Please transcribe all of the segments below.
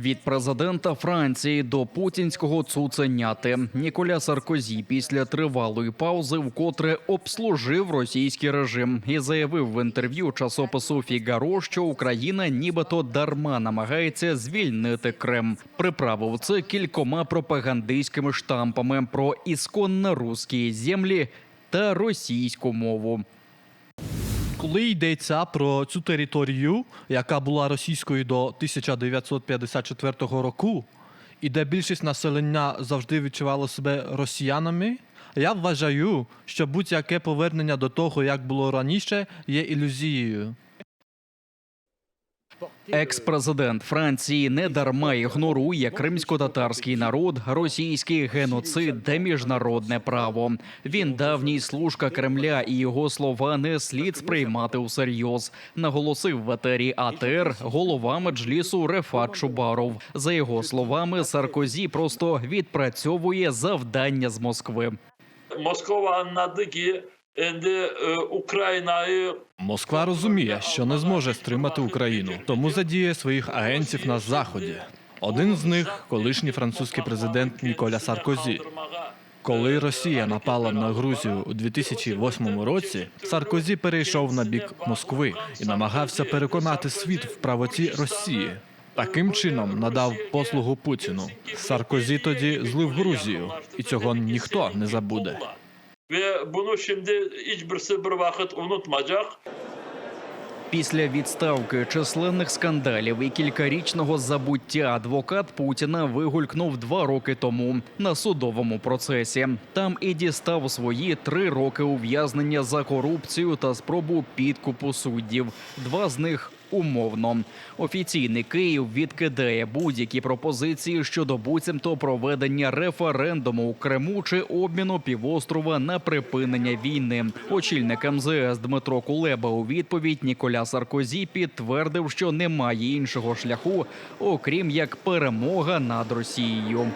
Від президента Франції до путінського цуценяти Ніколя Саркозі після тривалої паузи вкотре обслужив російський режим і заявив в інтерв'ю часопису Фігаро, що Україна нібито дарма намагається звільнити Крим. Приправив це кількома пропагандистськими штампами про ісконно русські землі та російську мову. Коли йдеться про цю територію, яка була російською до 1954 року, і де більшість населення завжди відчувало себе росіянами, я вважаю, що будь-яке повернення до того, як було раніше, є ілюзією. Екс-президент Франції недарма ігнорує кримсько-татарський народ, російський геноцид та міжнародне право. Він давній служка Кремля, і його слова не слід сприймати усерйоз. Наголосив в етері АТР голова меджлісу Рефат Чубаров. За його словами, Саркозі просто відпрацьовує завдання з Москви. Moskova anladı Ukrayna'yı Москва розуміє, що не зможе стримати Україну, тому задіє своїх агентів на заході. Один з них колишній французький президент Ніколя Саркозі. Коли Росія напала на Грузію у 2008 році, Саркозі перейшов на бік Москви і намагався переконати світ в правоті Росії. Таким чином надав послугу Путіну. Саркозі тоді злив Грузію, і цього ніхто не забуде. Ve bunu şimdi hiçbirisi bir vakit unutmayacak. Після відставки численних скандалів і кількарічного забуття адвокат Путіна вигулькнув два роки тому на судовому процесі. Там і дістав свої три роки ув'язнення за корупцію та спробу підкупу суддів. Два з них умовно. Офіційний Київ відкидає будь-які пропозиції щодо буцімто проведення референдуму у Криму чи обміну півострова на припинення війни. Очільник МЗС Дмитро Кулеба у відповідь Ніколя Саркозі підтвердив, що немає іншого шляху, окрім як перемога над Росією.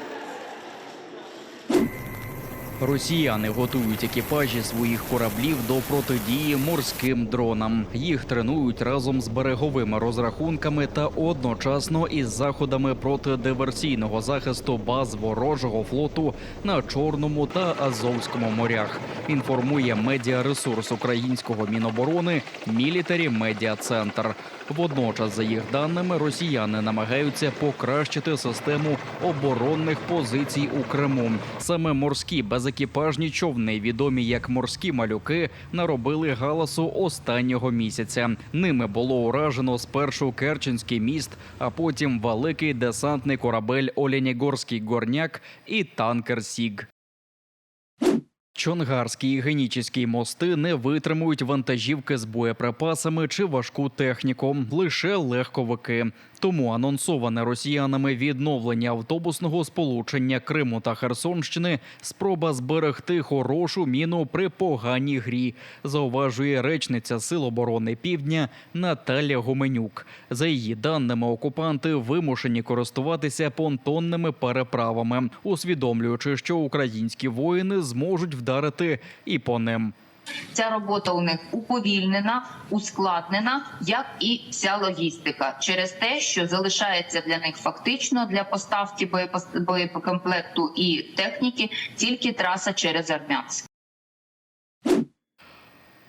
Росіяни готують екіпажі своїх кораблів до протидії морським дронам. Їх тренують разом з береговими розрахунками та одночасно із заходами протидиверсійного захисту баз ворожого флоту на Чорному та Азовському морях. Інформує медіаресурс українського міноборони Мілітарі Медіа Центр. Водночас, за їх даними, росіяни намагаються покращити систему оборонних позицій у Криму. Саме морські безекіпажні човни, відомі як морські малюки, наробили галасу останнього місяця. Ними було уражено спершу Керченський міст, а потім великий десантний корабель Оленігорський горняк і танкер Сіг. Чонгарські і генічеські мости не витримують вантажівки з боєприпасами чи важку техніку, лише легковики. Тому анонсоване росіянами відновлення автобусного сполучення Криму та Херсонщини спроба зберегти хорошу міну при поганій грі, зауважує речниця Сил оборони Півдня Наталя Гуменюк. За її даними, окупанти вимушені користуватися понтонними переправами, усвідомлюючи, що українські воїни зможуть вдарити і по ним. Ця робота у них уповільнена, ускладнена, як і вся логістика, через те, що залишається для них фактично для поставки боєпос- і техніки тільки траса через Армянськ.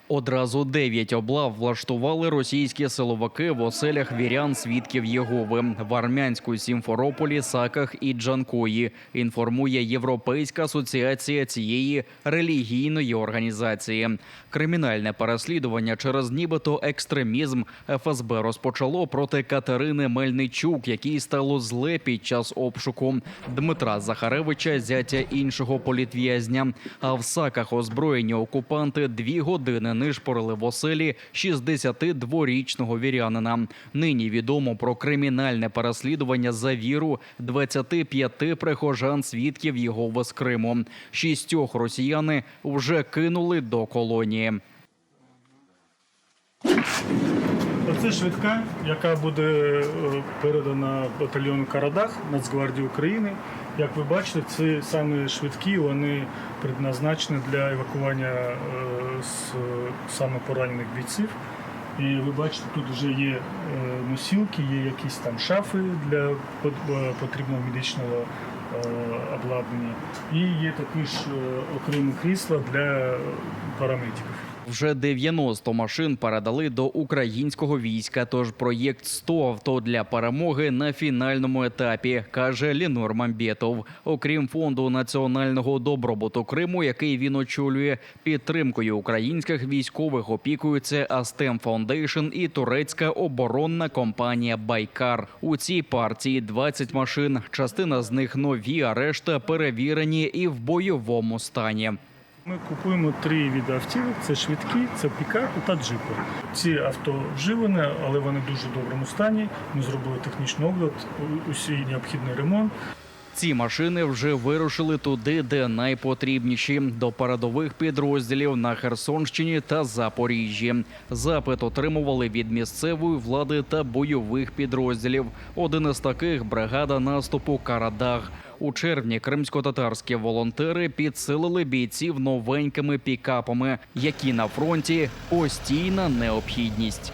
Одразу дев'ять облав влаштували російські силовики в оселях вірян свідків Єгови в Армянську Сімферополі, Саках і Джанкої. Інформує Європейська асоціація цієї релігійної організації. Кримінальне переслідування через нібито екстремізм ФСБ розпочало проти Катерини Мельничук, якій стало зле під час обшуку Дмитра Захаревича, зятя іншого політв'язня. А в Саках озброєні окупанти дві години нишпорили в оселі 62-річного вірянина. Нині відомо про кримінальне переслідування за віру 25 прихожан свідків Єгови з Криму. Шістьох росіяни вже кинули до колонії. Оце швидка, яка буде е, передана батальйону Карадах Нацгвардії України. Як ви бачите, ці саме швидкі вони предназначені для евакування е, з саме поранених бійців І ви бачите, тут вже є е, носілки, є якісь там шафи для е, потрібного медичного обладнання. І є також е, окремі крісла для парамедиків. Вже 90 машин передали до українського війська. Тож проєкт 100 авто для перемоги на фінальному етапі, каже Лінор Мамбєтов. Окрім фонду національного добробуту Криму, який він очолює, підтримкою українських військових опікується Астем Фаундейшн і турецька оборонна компанія Байкар. У цій партії 20 машин. Частина з них нові, а решта перевірені і в бойовому стані. Ми купуємо три види автівок: це швидкі, це пікапи та джипи. Ці авто вживані, але вони в дуже доброму стані. Ми зробили технічний огляд, усі необхідний ремонт. Ці машини вже вирушили туди, де найпотрібніші до передових підрозділів на Херсонщині та Запоріжжі. Запит отримували від місцевої влади та бойових підрозділів. Один із таких бригада наступу Карадаг. У червні кримсько-татарські волонтери підсилили бійців новенькими пікапами, які на фронті постійна необхідність.